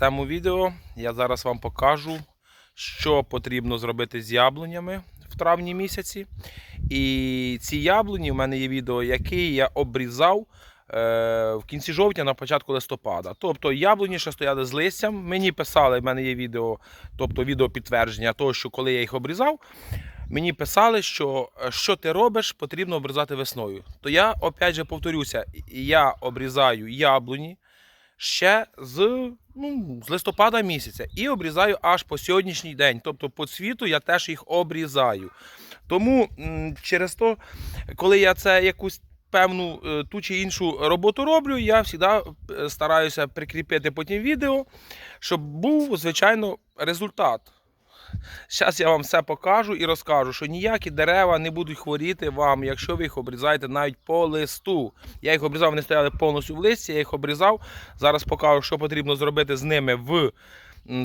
цьому відео я зараз вам покажу, що потрібно зробити з яблунями в травні місяці. І ці яблуні, в мене є відео, які я обрізав е, в кінці жовтня, на початку листопада. Тобто яблуні ще стояли з листям. Мені писали, в мене є відео, тобто відео підтвердження того, що коли я їх обрізав, мені писали, що е, що ти робиш, потрібно обрізати весною. То я опять же повторюся, я обрізаю яблуні ще з, ну, з листопада місяця і обрізаю аж по сьогоднішній день. Тобто по цвіту я теж їх обрізаю. Тому через то, коли я це якусь певну е, ту чи іншу роботу роблю, я завжди стараюся прикріпити потім відео, щоб був, звичайно, результат. Зараз я вам все покажу і розкажу, що ніякі дерева не будуть хворіти вам, якщо ви їх обрізаєте навіть по листу. Я їх обрізав, вони стояли повністю в листі, я їх обрізав. Зараз покажу, що потрібно зробити з ними в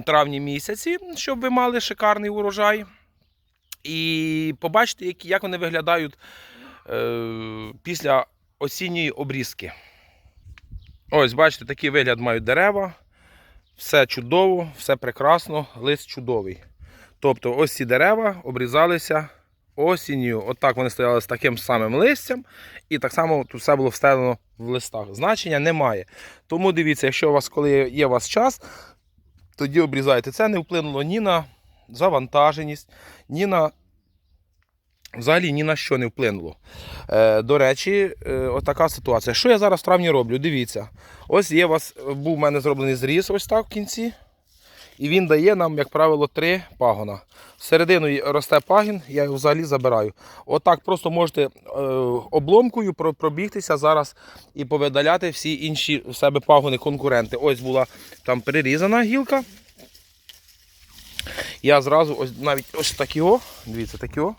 травні місяці, щоб ви мали шикарний урожай. І побачите, як вони виглядають е, після осінньої обрізки. Ось, бачите, такий вигляд мають дерева. Все чудово, все прекрасно, лист чудовий. Тобто ось ці дерева обрізалися осінню. Отак вони стояли з таким самим листям. І так само тут все було встелено в листах. Значення немає. Тому дивіться, якщо у вас, коли є у вас час, тоді обрізайте. Це не вплинуло ні на завантаженість, ні на. Взагалі ні на що не вплинуло. Е, до речі, е, отака ситуація. Що я зараз в травні роблю? Дивіться. Ось є у вас, був у мене зроблений зріз ось так в кінці. І він дає нам, як правило, три пагона. Всередину росте пагін, я його взагалі забираю. Отак просто можете е, обломкою пробігтися зараз і повидаляти всі інші в себе пагони конкуренти. Ось була там перерізана гілка. Я зразу ось навіть ось такі о, дивіться, такі о,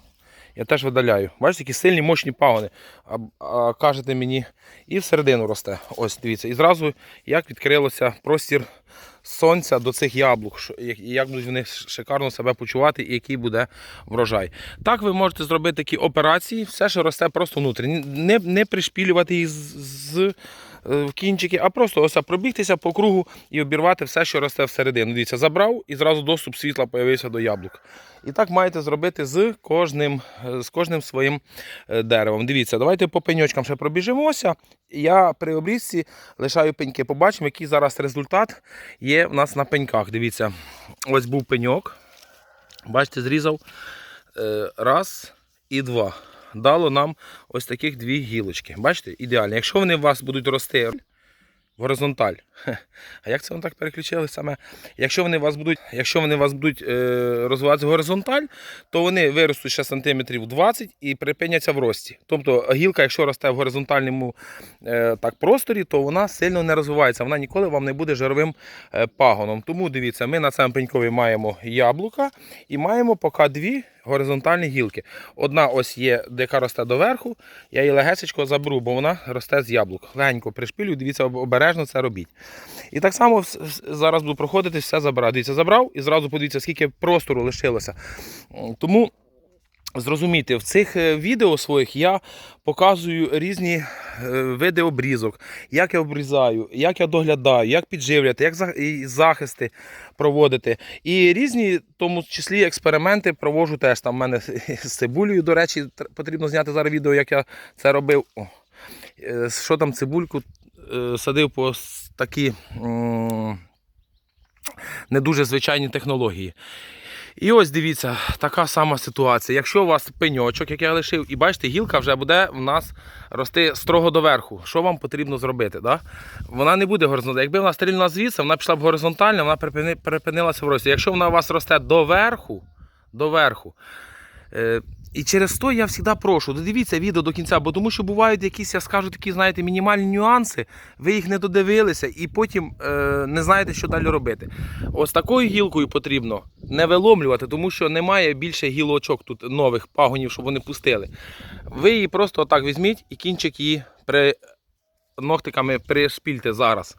я теж видаляю. Бачите, які сильні мощні пагони. А, а кажете мені, і всередину росте. Ось дивіться. І зразу як відкрилося простір сонця до цих яблук, і як будуть вони шикарно себе почувати, і який буде врожай. Так ви можете зробити такі операції, все, що росте просто внутрі. Не, не пришпілювати їх з, з в кінчики, а просто ось пробігтися по кругу і обірвати все, що росте всередину. Дивіться, забрав і зразу доступ світла з'явився до яблук. І так маєте зробити з кожним, е, з кожним своїм е, деревом. Дивіться, давайте по пеньочкам ще пробіжимося. Я при обрізці лишаю пеньки. Побачимо, який зараз результат є в нас на пеньках. Дивіться, ось був пеньок. Бачите, зрізав е, раз і два. Дало нам ось таких дві гілочки. Бачите, ідеально. Якщо вони у вас будуть рости горизонталь. А як це воно так переключили саме? Якщо вони вас будуть, якщо вони вас будуть е, розвиватися горизонталь, то вони виростуть ще сантиметрів 20 і припиняться в рості. Тобто гілка, якщо росте в горизонтальному е, так, просторі, то вона сильно не розвивається. Вона ніколи вам не буде жировим е, пагоном. Тому дивіться, ми на цьому пенькові маємо яблука і маємо поки дві горизонтальні гілки. Одна ось є, яка росте доверху, я її легесечко заберу, бо вона росте з яблук. Легенько пришпілюю, дивіться, об- обережно це робіть. І так само зараз буду проходити, все забирати. Дивіться, забрав і зразу подивіться, скільки простору лишилося. Тому зрозумійте, в цих е, відео своїх я показую різні е, види обрізок, як я обрізаю, як я доглядаю, як підживляти, як захисти проводити. І різні, в тому числі, експерименти проводжу теж. Там в мене з цибулею, до речі, потрібно зняти зараз відео, як я це робив. Е, що там цибульку садив по такі не дуже звичайні технології. І ось дивіться, така сама ситуація. Якщо у вас пеньочок, як я лишив, і бачите, гілка вже буде в нас рости строго доверху. Що вам потрібно зробити? Да? Вона не буде горизонтальна. Якби вона стрільна звідси, вона пішла б горизонтально, вона припини- припинилася в рості. Якщо вона у вас росте доверху, доверху, е, і через то я завжди прошу, додивіться відео до кінця, бо тому що бувають якісь, я скажу, такі, знаєте, мінімальні нюанси, ви їх не додивилися і потім е, не знаєте, що далі робити. Ось такою гілкою потрібно не виломлювати, тому що немає більше гілочок тут нових пагонів, щоб вони пустили. Ви її просто отак візьміть і кінчик її при ногтиками пришпільте зараз.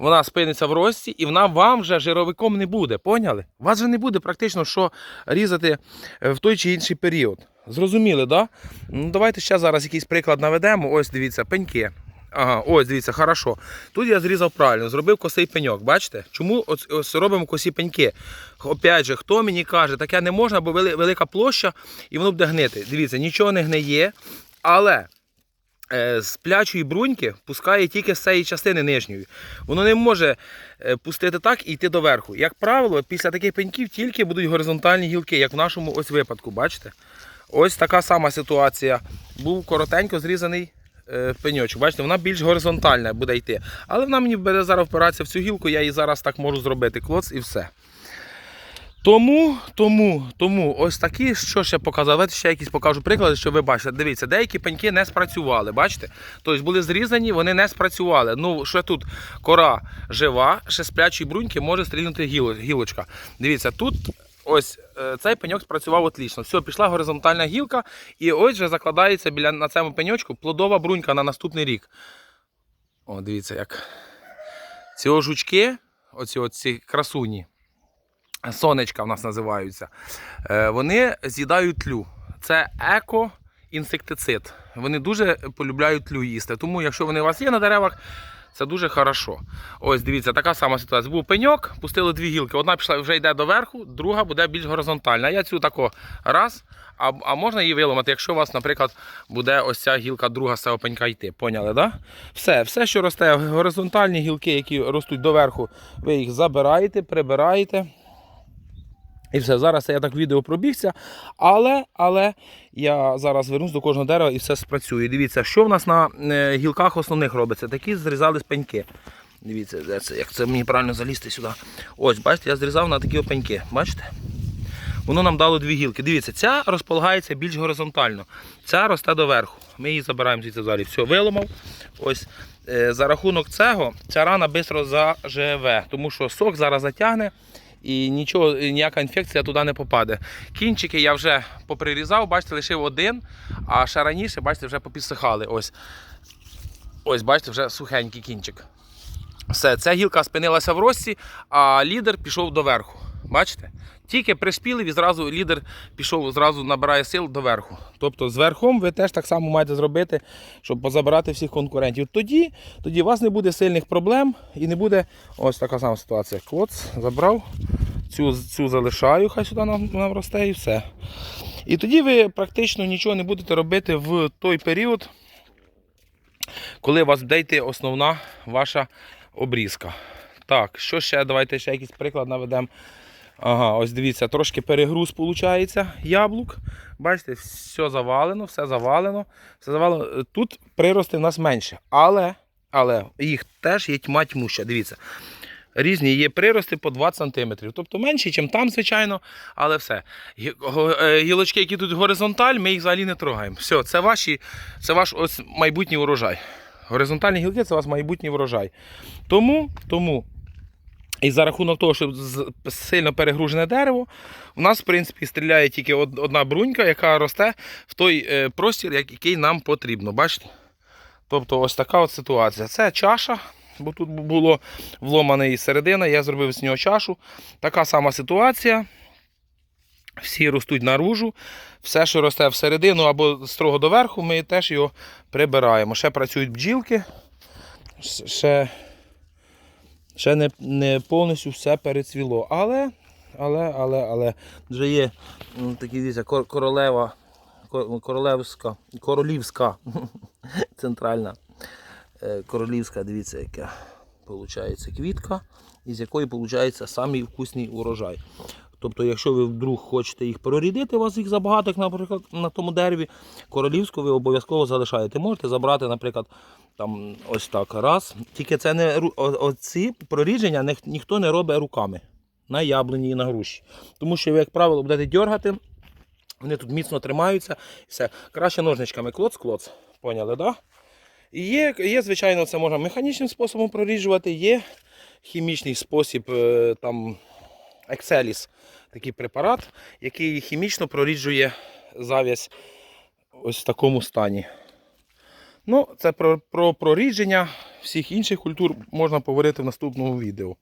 Вона спиниться в рості і вона вам вже жировиком не буде. Поняли? У вас же не буде практично що різати е, в той чи інший період. Зрозуміли? Да? Ну, давайте ще зараз якийсь приклад наведемо. Ось дивіться, пеньки. Ага, ось дивіться, хорошо. Тут я зрізав правильно, зробив косий пеньок. Бачите? Чому ось, ось робимо косі пеньки? Опять же, хто мені каже, таке не можна, бо вели- велика площа і воно буде гнити. Дивіться, нічого не гниє, але з плячої бруньки пускає тільки з цієї частини нижньої. Воно не може е, пустити так і йти доверху. Як правило, після таких пеньків тільки будуть горизонтальні гілки, як в нашому ось випадку, бачите? Ось така сама ситуація. Був коротенько зрізаний е, пеньочок. Бачите, вона більш горизонтальна буде йти. Але вона мені буде зараз впиратися в цю гілку, я її зараз так можу зробити клоц і все. Тому, тому, тому, ось такі, що ще показав. Давайте ще якісь покажу приклади, що ви бачите. Дивіться, деякі пеньки не спрацювали. Бачите? Тобто були зрізані, вони не спрацювали. Ну, що тут кора жива, ще з плячої бруньки може стрільнути гілочка. Дивіться, тут ось е, цей пеньок спрацював отлично. Все, пішла горизонтальна гілка, і ось вже закладається біля на цьому пеньочку плодова брунька на наступний рік. О, дивіться, як ці жучки, оці, оці красуні сонечка в нас називаються, е, вони з'їдають тлю. Це еко-інсектицид. Вони дуже полюбляють тлю їсти. Тому, якщо вони у вас є на деревах, це дуже хорошо. Ось дивіться, така сама ситуація. Був пеньок, пустили дві гілки. Одна пішла вже йде доверху, друга буде більш горизонтальна. Я цю тако раз, а, а можна її виламати, якщо у вас, наприклад, буде ось ця гілка друга з цього пенька йти. Поняли, да? Все, все, що росте, горизонтальні гілки, які ростуть доверху, ви їх забираєте, прибираєте. І все, зараз я так відео пробігся, але, але я зараз вернусь до кожного дерева і все спрацює. Дивіться, що в нас на е, гілках основних робиться. Такі зрізали пеньки. Дивіться, це, як це мені правильно залізти сюди. Ось, бачите, я зрізав на такі пеньки. Бачите? Воно нам дало дві гілки. Дивіться, ця розполагається більш горизонтально. Ця росте доверху. Ми її забираємо звідси взагалі. Все, виламав. Ось е, за рахунок цього ця рана швидко заживе, тому що сок зараз затягне і нічого, ніяка інфекція туди не попаде. Кінчики я вже поприрізав, бачите, лишив один, а ще раніше, бачите, вже попідсихали. Ось, ось бачите, вже сухенький кінчик. Все, ця гілка спинилася в рості, а лідер пішов доверху. Бачите? Тільки пришпілив і зразу лідер пішов, зразу набирає сил доверху. Тобто з верхом ви теж так само маєте зробити, щоб позабирати всіх конкурентів. Тоді, тоді у вас не буде сильних проблем і не буде ось така сама ситуація. Клоц забрав, цю, цю залишаю, хай сюди нам, нам росте і все. І тоді ви практично нічого не будете робити в той період, коли у вас буде йти основна ваша обрізка. Так, що ще? Давайте ще якийсь приклад наведемо. Ага, ось дивіться, трошки перегруз виходить яблук. Бачите, все завалено, все завалено, все завалено. Тут прирости в нас менше. Але, але їх теж є тьма тьмуща. Дивіться. Різні є прирости по 20 см. Тобто менші, ніж там, звичайно, але все. Е, Гілочки, які тут горизонталь, ми їх взагалі не трогаємо. Все, це, ваші, це ваш ось майбутній урожай. Горизонтальні гілки це у вас майбутній врожай. Тому, тому і за рахунок того, що сильно перегружене дерево, у нас, в принципі, стріляє тільки одна брунька, яка росте в той е, простір, який нам потрібно. Бачите? Тобто ось така от ситуація. Це чаша, бо тут було вломана і середина, я зробив з нього чашу. Така сама ситуація. Всі ростуть наружу. Все, що росте всередину або строго доверху, ми теж його прибираємо. Ще працюють бджілки. Ще ще не, не повністю все перецвіло. Але, але, але, але вже є такі дивіться, королева, королевська, королівська центральна е, королівська, дивіться, яка виходить квітка, із якої виходить самий вкусний урожай. Тобто, якщо ви вдруг хочете їх прорідити, у вас їх забагато, наприклад, на тому дереві, королівську ви обов'язково залишаєте. Можете забрати, наприклад, там ось так раз. Тільки це не оці прорідження ніх- ніхто не робить руками на яблуні і на груші. Тому що ви, як правило, будете дергати, вони тут міцно тримаються. Все. Краще ножничками клоц-клоц. Поняли, так? Да? І є, є, звичайно, це можна механічним способом проріджувати, є хімічний спосіб, е, там Excelis, такий препарат, який хімічно проріджує зав'язь ось в такому стані. Ну, це про, про прорідження всіх інших культур можна поговорити в наступному відео.